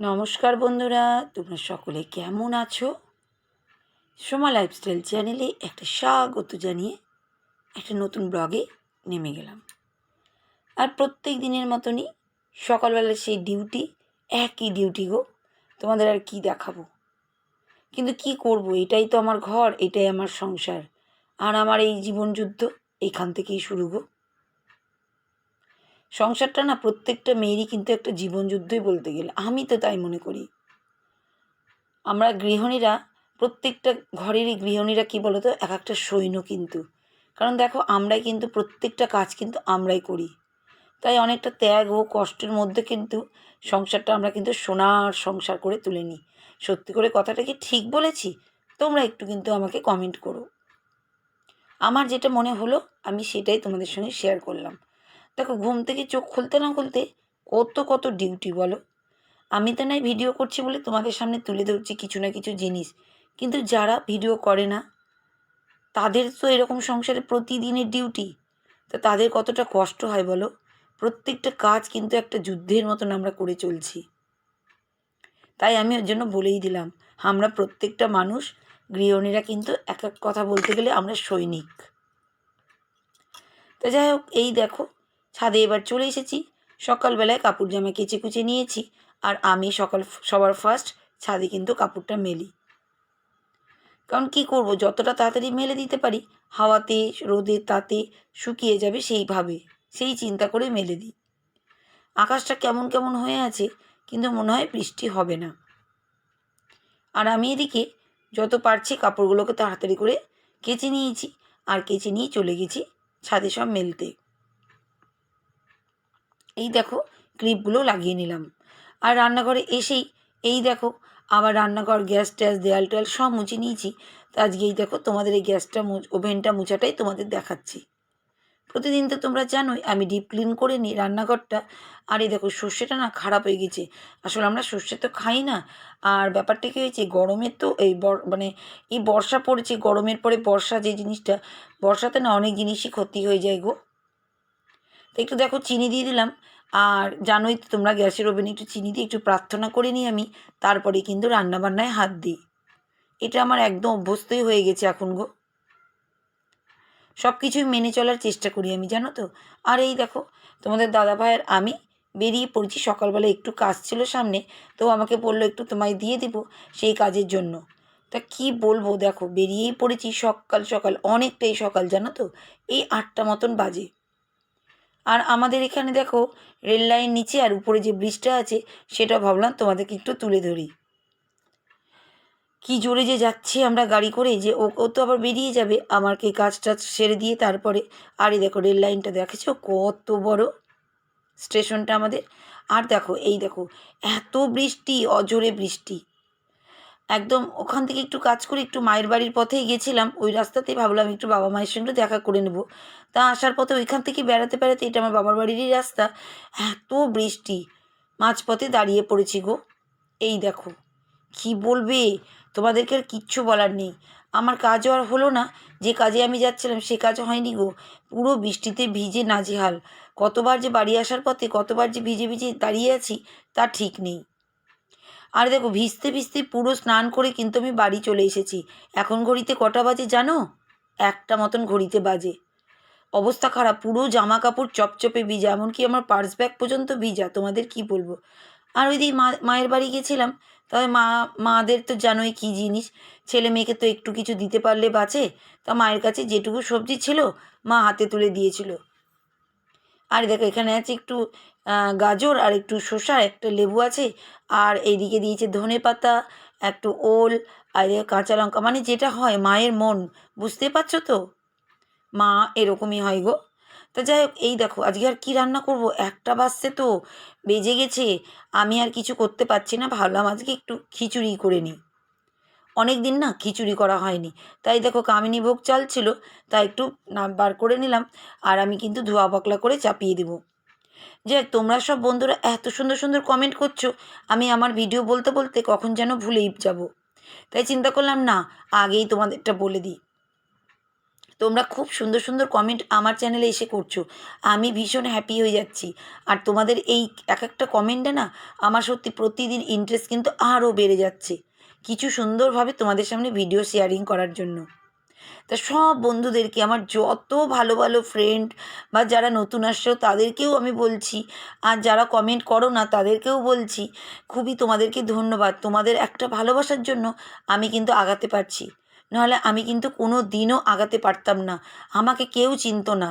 নমস্কার বন্ধুরা, তোমরা সকলে কেমন আছো? সোমা লাইফস্টাইল চ্যানেলে একটা স্বাগত জানিয়ে একটা নতুন ব্লগে নেমে গেলাম। আর প্রত্যেক দিনের মতনই সকালবেলা সেই ডিউটি একই ডিউটি গো, তোমাদের আর কি দেখাবো? কিন্তু কি করব, এটাই তো আমার ঘর, এটাই আমার সংসার। আর আমার এই জীবনযুদ্ধ এখান থেকেই শুরু গো। সংসারটা না প্রত্যেকটা মেয়েরই কিন্তু একটা জীবনযুদ্ধই বলতে গেলে। আমি তো তাই মনে করি। আমরা গৃহিণীরা, প্রত্যেকটা ঘরেরই গৃহিণীরা কী বলো তো এক একটা সৈন্য কিন্তু। কারণ দেখো, আমরাই কিন্তু প্রত্যেকটা কাজ কিন্তু আমরাই করি। তাই অনেকটা ত্যাগ ও কষ্টের মধ্যে কিন্তু সংসারটা আমরা কিন্তু সোনার সংসার করে তুলে নিই। সত্যি করে কথাটা কি ঠিক বলেছি? তোমরা একটু কিন্তু আমাকে কমেন্ট করো। আমার যেটা মনে হলো, আমি সেটাই তোমাদের সঙ্গে শেয়ার করলাম। দেখো, ঘুম থেকে চোখ খুলতে না খুলতে কত কত ডিউটি বলো। আমি তো নয় ভিডিও করছি বলে তোমাদের সামনে তুলে ধরছি কিছু না কিছু জিনিস। কিন্তু যারা ভিডিও করে না, তাদের তো এরকম সংসারে প্রতিদিনের ডিউটি তো তাদের কতটা কষ্ট হয় বলো? প্রত্যেকটা কাজ কিন্তু একটা যুদ্ধের মতন আমরা করে চলছি। তাই আমি ওর জন্য বলেই দিলাম, আমরা প্রত্যেকটা মানুষ, গৃহিণীরা কিন্তু এক এক কথা বলতে গেলে আমরা সৈনিক। তো যাই হোক, এই দেখো ছাদে এবার চলে এসেছি। সকালবেলায় কাপড় জামা কেচে কুচে নিয়েছি আর আমি সকাল সবার ফার্স্ট ছাদে কিন্তু কাপড়টা মেলি। কারণ কি করব? যতটা তাড়াতাড়ি মেলে দিতে পারি, হাওয়াতে, রোদে, তাতে শুকিয়ে যাবে সেইভাবে, সেই চিন্তা করে মেলে দিই। আকাশটা কেমন কেমন হয়ে আছে, কিন্তু মনে হয় বৃষ্টি হবে না। আর আমি এদিকে যত পারছি কাপড়গুলোকে তাড়াতাড়ি করে কেচে নিয়েছি, আর কেচে নিয়ে চলে গেছি ছাদে সব মেলতে। এই দেখো ক্লিপগুলো লাগিয়ে নিলাম। আর রান্নাঘরে এসেই এই দেখো আবার রান্নাঘর গ্যাস ট্যাস, দেয়াল টেয়াল সব মুছে নিয়েছি। তো আজকে এই দেখো তোমাদের এই গ্যাসটা ওভেনটা মুছাটাই তোমাদের দেখাচ্ছি। প্রতিদিন তো তোমরা জানোই আমি ডিপ ক্লিন করে নিই রান্নাঘরটা। আর এই দেখো সর্ষেটা না খারাপ হয়ে গেছে। আসলে আমরা সর্ষে তো খাই না। আর ব্যাপারটা কী হয়েছে গরমের তো এই মানে এই বর্ষা পড়েছে, গরমের পরে বর্ষা যে জিনিসটা, বর্ষাতে না অনেক জিনিসই ক্ষতি হয়ে যায় গো। তো একটু দেখো চিনি দিয়ে দিলাম। আর জানোই তো তোমরা গ্যাসের ওভেনে একটু চিনি দিয়ে একটু প্রার্থনা করে নিই আমি, তারপরে কিন্তু রান্নাবান্নায় হাত দিই। এটা আমার একদম অভ্যস্তই হয়ে গেছে এখন গো। সব কিছুই মেনে চলার চেষ্টা করি আমি, জানো তো? আর এই দেখো, তোমাদের দাদা ভাইয়ের আমি বেরিয়ে পড়েছি, সকালবেলা একটু কাজ ছিল সামনে, তো আমাকে বলল একটু তোমায় দিয়ে দিব সেই কাজের জন্য। তা কি বলব দেখো, বেরিয়েই পড়েছি সকাল সকাল, অনেকটাই সকাল, জানো তো? এই আটটা মতন বাজে। আর আমাদের এখানে দেখো, রেল লাইন নিচে আর উপরে যে ব্রিজটা আছে, সেটা ভাবলাম তোমাদেরকে একটু তুলে ধরি। কি জোরে যে যাচ্ছি আমরা গাড়ি করে, যে ও ও তো আবার বেরিয়ে যাবে, আমাকে কাজটা সেরে দিয়ে তারপরে, আর দেখো রেল লাইনটা দেখেছ? কত বড় স্টেশনটা আমাদের। আর দেখো, এই দেখো, এত বৃষ্টি অজোরে বৃষ্টি। একদম ওখান থেকে একটু কাজ করে একটু মায়ের বাড়ির পথেই গেছিলাম ওই রাস্তাতেই ভাবলাম একটু বাবা মায়ের সঙ্গে দেখা করে নেব। তা আসার পথে ওইখান থেকে বেড়াতে বেড়াতে এটা আমার বাবার বাড়িরই রাস্তা, এত বৃষ্টি, মাঝপথে দাঁড়িয়ে পড়েছি গো। এই দেখো, কি বলবে? তোমাদেরকে আর কিচ্ছু বলার নেই। আমার কাজও আর হলো না, যে কাজে আমি যাচ্ছিলাম সে কাজ হয়নি গো। পুরো বৃষ্টিতে ভিজে নাজেহাল। কতবার যে বাড়ি আসার পথে, কতবার যে ভিজে ভিজে দাঁড়িয়ে আছি, তা ঠিক নেই। আর দেখো ভিজতে ভিজতে পুরো স্নান করে কিন্তু আমি বাড়ি চলে এসেছি। এখন ঘড়িতে কটা বাজে জানো? একটা মতন ঘড়িতে বাজে। অবস্থা খারাপ, পুরো জামা কাপড় চপচপে ভিজা, এমনকি আমার পার্স ব্যাগ পর্যন্ত ভিজা, তোমাদের কি বলব? আর ওই দিকে মা, মায়ের বাড়ি গেছিলাম, তবে মা, মাদের তো জানোই কী জিনিস, ছেলে মেয়েকে তো একটু কিছু দিতে পারলে বাঁচে। তা মায়ের কাছে যেটুকু সবজি ছিল, মা হাতে তুলে দিয়েছিল। আর দেখো, এখানে আছে একটু গাজর আর একটু শসা, একটা লেবু আছে। আর এইদিকে দিয়েছে ধনে পাতা, একটু ওল, আর কাঁচা লঙ্কা মানে যেটা হয় মায়ের মন, বুঝতে পারছ তো? মা এরকমই হয় গো। তা যাই হোক, এই দেখো, আজকে আর কী রান্না করব? একটা বাজছে তো বেজে গেছে, আমি আর কিছু করতে পারছি না, ভাবলাম আজকে একটু খিচুড়ি করে নিই। অনেক দিন না খিচুড়ি করা হয়নি। তাই দেখো কামিনী ভোগ চাল ছিল, তা একটু বার করে নিলাম আর আমি কিন্তু ধোয়া পাকলা করে চাপিয়ে দেবো। যে তোমরা সব বন্ধুরা এত সুন্দর সুন্দর কমেন্ট করছ, আমি আমার ভিডিও বলতে বলতে কখন যেন ভুলেই যাব। তাই চিন্তা করলাম, না, আগেই তোমাদেরটা বলে দিই। তোমরা খুব সুন্দর সুন্দর কমেন্ট আমার চ্যানেলে এসে করছ, আমি ভীষণ হ্যাপি হয়ে যাচ্ছি। আর তোমাদের এই এক একটা কমেন্টে না, আমার সত্যি প্রতিদিন ইন্টারেস্ট কিন্তু আরও বেড়ে যাচ্ছে। কিছু সুন্দরভাবে তোমাদের সামনে ভিডিও শেয়ারিং করার জন্য। তা সব বন্ধুদেরকে, আমার যত ভালো ভালো ফ্রেন্ড বা যারা নতুন আসছো, তাদেরকেও আমি বলছি, আর যারা কমেন্ট করো না, তাদেরকেও বলছি, খুবই তোমাদেরকে ধন্যবাদ। তোমাদের একটা ভালোবাসার জন্য আমি কিন্তু আগাতে পারছি। নাহলে আমি কিন্তু কোনো দিনও আগাতে পারতাম না। আমাকে কেউ চিনত না,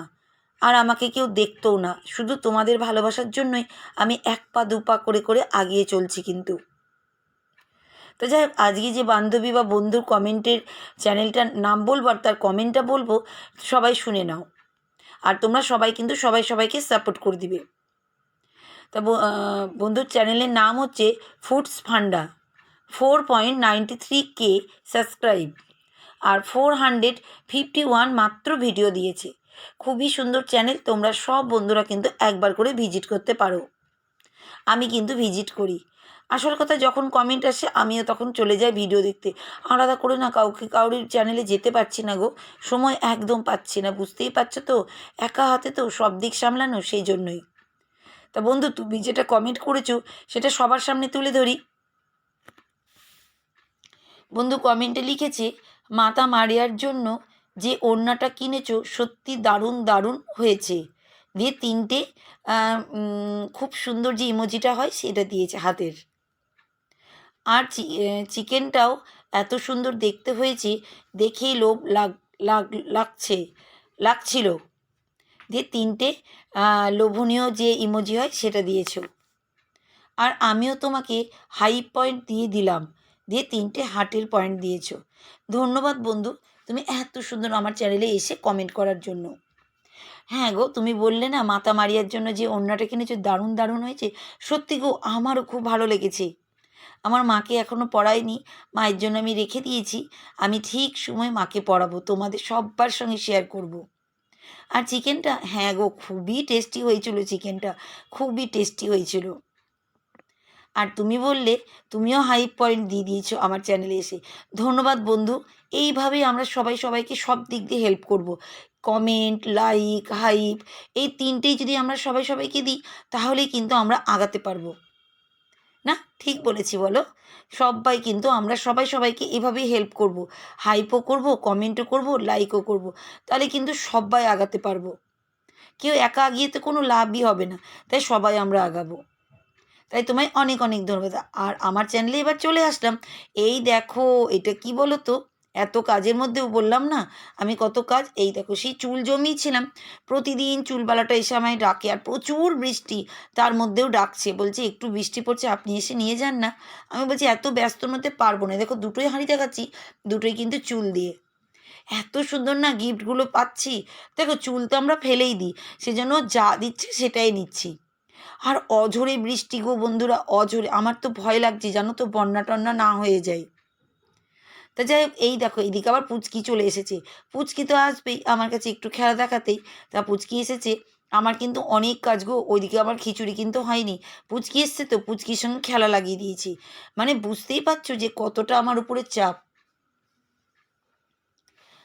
আর আমাকে কেউ দেখতও না। শুধু তোমাদের ভালোবাসার জন্যই আমি এক পা, দু পা করে করে আগিয়ে চলছি কিন্তু। তো যাই আজকে যে বান্ধবী বা বন্ধুর কমেন্টের চ্যানেলটার নাম বলব আর তার কমেন্টটা বলব, সবাই শুনে নাও। আর তোমরা সবাই কিন্তু সবাই সবাইকে সাপোর্ট করে দিবে। তা বন্ধুর চ্যানেলের নাম হচ্ছে Foods Funda four point ninety three K subscribe আর ফোর হান্ড্রেড ফিফটি ওয়ান মাত্র ভিডিও দিয়েছে। খুবই সুন্দর চ্যানেল, তোমরা সব বন্ধুরা কিন্তু একবার করে ভিজিট করতে পারো। আমি কিন্তু ভিজিট করি। আসল কথা যখন কমেন্ট আসে, আমিও তখন চলে যাই ভিডিও দেখতে। আলাদা করে না কাউকে, কাউরির চ্যানেলে যেতে পারছি না গো। সময় একদম পাচ্ছি না, বুঝতেই পারছ তো? একা হাতে তো সব দিক সামলানো সেই জন্যই। তা বন্ধু, তুমি যেটা কমেন্ট করেছ, সেটা সবার সামনে তুলে ধরি। বন্ধু কমেন্টে লিখেছে, মাতা মারিয়ার জন্য যে ওড়নাটা কিনেছো, সত্যি দারুণ দারুণ হয়েছে। দিয়ে তিনটে খুব সুন্দর যে ইমোজিটা হয় সেটা দিয়েছে হাতের। আর চিকেনটাও এত সুন্দর দেখতে হয়েছে, দেখেই লোভ লাগ লাগ, লাগছে, লাগছিল। দিয়ে তিনটে লোভনীয় যে ইমোজি হয় সেটা দিয়েছ। আর আমিও তোমাকে হাই পয়েন্ট দিয়ে দিলাম, দিয়ে তিনটে হার্টের পয়েন্ট দিয়েছ। ধন্যবাদ বন্ধু, তুমি এত সুন্দর আমার চ্যানেলে এসে কমেন্ট করার জন্য। হ্যাঁ গো, তুমি বললে না মাতা মারিয়ার জন্য যে অন্যটা কিনেছো দারুণ দারুণ হয়েছে। সত্যি গো, আমারও খুব ভালো লেগেছে। আমার মাকে এখনও পড়াইনি মায়ের জন্য আমি রেখে দিয়েছি। আমি ঠিক সময় মাকে পড়াবো, তোমাদের সব্বার সঙ্গে শেয়ার করব। আর চিকেনটা হ্যাঁ গো, খুবই টেস্টি হয়েছিল চিকেনটা, খুবই টেস্টি হয়েছিল। আর তুমি বললে, তুমিও হাই পয়েন্ট দিয়ে দিয়েছ আমার চ্যানেলে এসে। ধন্যবাদ বন্ধু, এইভাবেই আমরা সবাই সবাইকে সব দিক দিয়ে হেল্প করব। কমেন্ট লাইক হাইপ এই তিনটেই যদি আমরা সবাই সবাইকে দিই, তাহলেই কিন্তু আমরা আগাতে পারব। না? ঠিক বলেছি, বলো? সবাই কিন্তু আমরা সবাই সবাইকে এভাবেই হেল্প করব। হাইপও করব কমেন্টও করব লাইকও করব। তাহলে কিন্তু সবাই আগাতে পারব। কেউ একা আগিয়ে তো কোনো লাভই হবে না। তাই সবাই আমরা আগাবো। তাই তোমায় অনেক অনেক ধন্যবাদ। আর আমার চ্যানেলে এবার চলে আসলাম। এই দেখো, এটা কি বলো তো এত কাজের মধ্যেও বললাম না, আমি কত কাজ, এই দেখো সেই চুল জমিয়েছিলাম। প্রতিদিন চুলবালাটা এসে আমায় ডাকে আর প্রচুর বৃষ্টি তার মধ্যেও ডাকছে, বলছে একটু বৃষ্টি পড়ছে, আপনি এসে নিয়ে যান না। আমি বলছি এত ব্যস্ত মধ্যে পারব না, দেখো দুটোই হাঁড়ি দেখাচ্ছি, দুটোই কিন্তু চুল দিয়ে। এত সুন্দর না গিফটগুলো পাচ্ছি, দেখো চুল তো আমরা ফেলেই দিই, সেজন্য যা দিচ্ছে সেটাই নিচ্ছি। আর অঝরে বৃষ্টি গো বন্ধুরা, অঝরে, আমার তো ভয় লাগছে, জানো তো বন্যা টন্যা না হয়ে যায়। তা যাই হোক এই দেখো এইদিকে আবার পুচকি চলে এসেছে। পুচকি তো আসবেই, আমার কাছে একটু খেলা দেখাতেই। তা পুচকি এসেছে, আমার কিন্তু অনেক কাজ গো, ওইদিকে আমার খিচুড়ি কিন্তু হয়নি। পুচকি এসছে তো, পুচকির সঙ্গে খেলা লাগিয়ে দিয়েছি। মানে বুঝতেই পারছ যে কতটা আমার উপরে চাপ।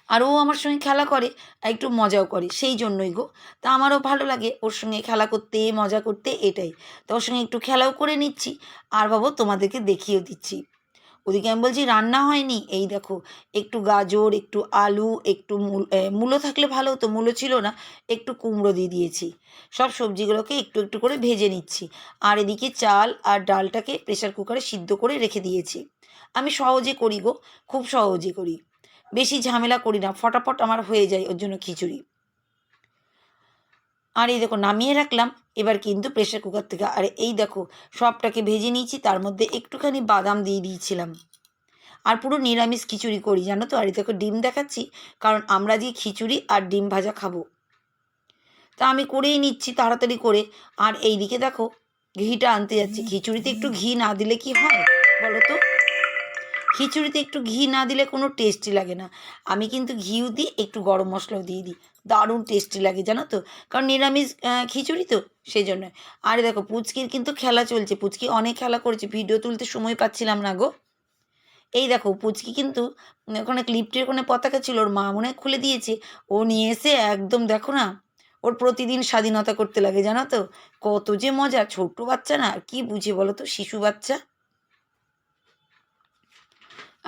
আর ও আমার সঙ্গে খেলা করে একটু মজাও করে, সেই জন্যই গো। তা আমারও ভালো লাগে ওর সঙ্গে খেলা করতে, মজা করতে, এটাই। তো ওর সঙ্গে একটু খেলাও করে নিচ্ছি, আর বাবু তোমাদেরকে দেখিয়েও দিচ্ছি। ওদিকে আমি বলছি, রান্না হয়নি? এই দেখো, একটু গাজর, একটু আলু, একটু মূলো থাকলে ভালো হতো, মূলো ছিল না, একটু কুমড়ো দিয়ে দিয়েছি। সব সবজিগুলোকে একটু একটু করে ভেজে নিচ্ছি। আর এদিকে চাল আর ডালটাকে প্রেশার কুকারে সিদ্ধ করে রেখে দিয়েছি। আমি সহজে করি গো, খুব সহজে করি। বেশি ঝামেলা করি না, ফটাফট আমার হয়ে যায় ওর জন্য খিচুড়ি। আর এই দেখো, নামিয়ে রাখলাম। এবার কিন্তু প্রেশার কুকার থেকে, আর এই দেখো, সবটাকে ভেজে নিয়েছি, তার মধ্যে একটুখানি বাদাম দিয়ে দিয়েছিলাম। আর পুরো নিরামিষ খিচুড়ি করি, জানো তো? আর দেখো, ডিম দেখাচ্ছি, কারণ আমরা যে খিচুড়ি আর ডিম ভাজা খাব। তা আমি করেই নিচ্ছি, তাড়াতাড়ি করে। আর এই দিকে দেখো, ঘিটা আনতে যাচ্ছি। খিচুড়িতে একটু ঘি না দিলে কি হয় বলো তো? খিচুড়িতে একটু ঘি না দিলে কোনো টেস্টি লাগে না। আমি কিন্তু ঘিও দিই, একটু গরম মশলাও দিয়ে দিই। দারুণ টেস্টি লাগে, জানো তো? কারণ নিরামিষ খিচুড়ি তো সেই জন্য আরে দেখো, পুচকির কিন্তু খেলা চলছে। পুচকি অনেক খেলা করেছে। ভিডিও তুলতে সময় পাচ্ছিলাম না গো। এই দেখো, পুচকি কিন্তু ওখানে ক্লিপটির ওখানে পতাকা ছিল, ওর মা মনে খুলে দিয়েছে। ও নিয়ে এসে একদম, দেখো না, ওর প্রতিদিন স্বাধীনতা করতে লাগে, জানো তো? কত যে মজা, ছোট্ট বাচ্চা না কি বুঝে বলো তো, শিশু বাচ্চা?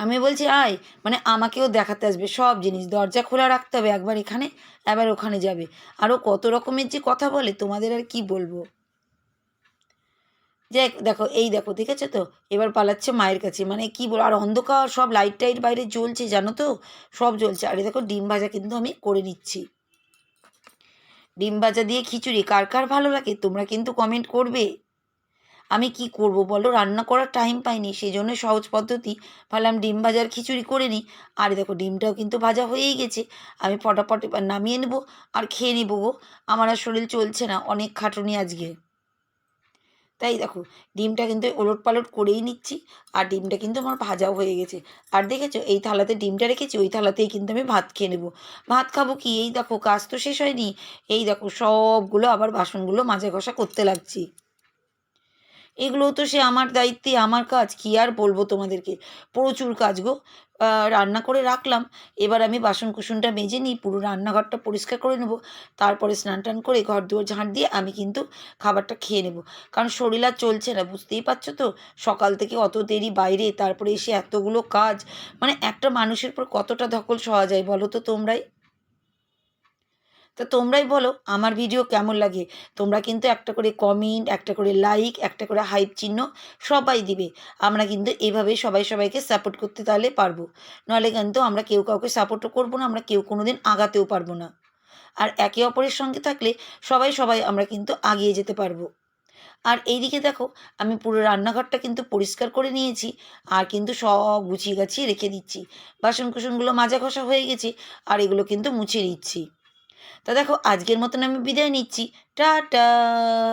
আমি বলছি, আয়। মানে আমাকেও দেখাতে আসবে সব জিনিস। দরজা খোলা রাখতে হবে একবার এখানে একবার ওখানে যাবে। আরও কত রকমের যে কথা বলে, তোমাদের আর কি বলব? যে দেখো, এই দেখো, ঠিক আছে তো? এবার পালাচ্ছে মায়ের কাছে। মানে কি বল, আর অন্ধকার, সব লাইট টাইট বাইরে জ্বলছে, জানো তো? সব জ্বলছে। আরে দেখো, ডিম ভাজা কিন্তু আমি করে নিচ্ছি। ডিম ভাজা দিয়ে খিচুড়ি, কার কার ভালো লাগে? তোমরা কিন্তু কমেন্ট করবে। আমি কি করব বলো? রান্না করার টাইম পাইনি সেই জন্য সহজ পদ্ধতি। ভাবলাম ডিম ভাজার খিচুড়ি করে নিই। আর দেখো, ডিমটাও কিন্তু ভাজা হয়েই গেছে। আমি ফটাফট নামিয়ে নেব আর খেয়ে নেব গো। আমার আর শরীর চলছে না, অনেক খাটুনি আজকে। তাই দেখো, ডিমটা কিন্তু ওলট পালট করেই নিচ্ছি আর ডিমটা কিন্তু আমার ভাজাও হয়ে গেছে। আর দেখেছ, এই থালাতে ডিমটা রেখেছি, ওই থালাতেই কিন্তু আমি ভাত খেয়ে নেব। ভাত খাব কি? এই দেখো, কাজ তো শেষ হয়নি। এই দেখো, সবগুলো আবার বাসনগুলো মাজা ঘষা করতে লাগছি। এগুলো তো সে আমার দায়িত্বে, আমার কাজ। কী আর বলব তোমাদেরকে? প্রচুর কাজ গো। রান্না করে রাখলাম। এবার আমি বাসন কুসনটা মেজে নিই, পুরো রান্নাঘরটা পরিষ্কার করে নেব। তারপরে স্নান টান করে ঘর দুয়ার ঝাঁট দিয়ে আমি কিন্তু খাবারটা খেয়ে নেব। কারণ শরীর আর চলছে না, বুঝতেই পারছ তো? সকাল থেকে অত দেরি বাইরে, তারপরে এসে এতগুলো কাজ। মানে একটা মানুষের পর কতটা ধকল সওয়া যায় বলো তো তোমরাই? তা তোমরাই বলো, আমার ভিডিও কেমন লাগে? তোমরা কিন্তু একটা করে কমেন্ট একটা করে লাইক একটা করে হাইপ চিহ্ন সবাই দিবে। আমরা কিন্তু এভাবে সবাই সবাইকে সাপোর্ট করতে তাহলে পারব। নাহলে কিন্তু আমরা কেউ কাউকে সাপোর্টও করব না, আমরা কেউ কোনো দিন আগাতেও পারব না। আর একে অপরের সঙ্গে থাকলে সবাই সবাই আমরা কিন্তু আগিয়ে যেতে পারব। আর এইদিকে দেখো, আমি পুরো রান্নাঘরটা কিন্তু পরিষ্কার করে নিয়েছি, আর কিন্তু সব গুছিয়ে গাছিয়ে রেখে দিচ্ছি। বাসন কুসনগুলো মাজা ঘষা হয়ে গেছে, আর এগুলো কিন্তু মুছে দিচ্ছি তা দেখো আজকের মতন আমি বিদায় নিচ্ছি। টাটা!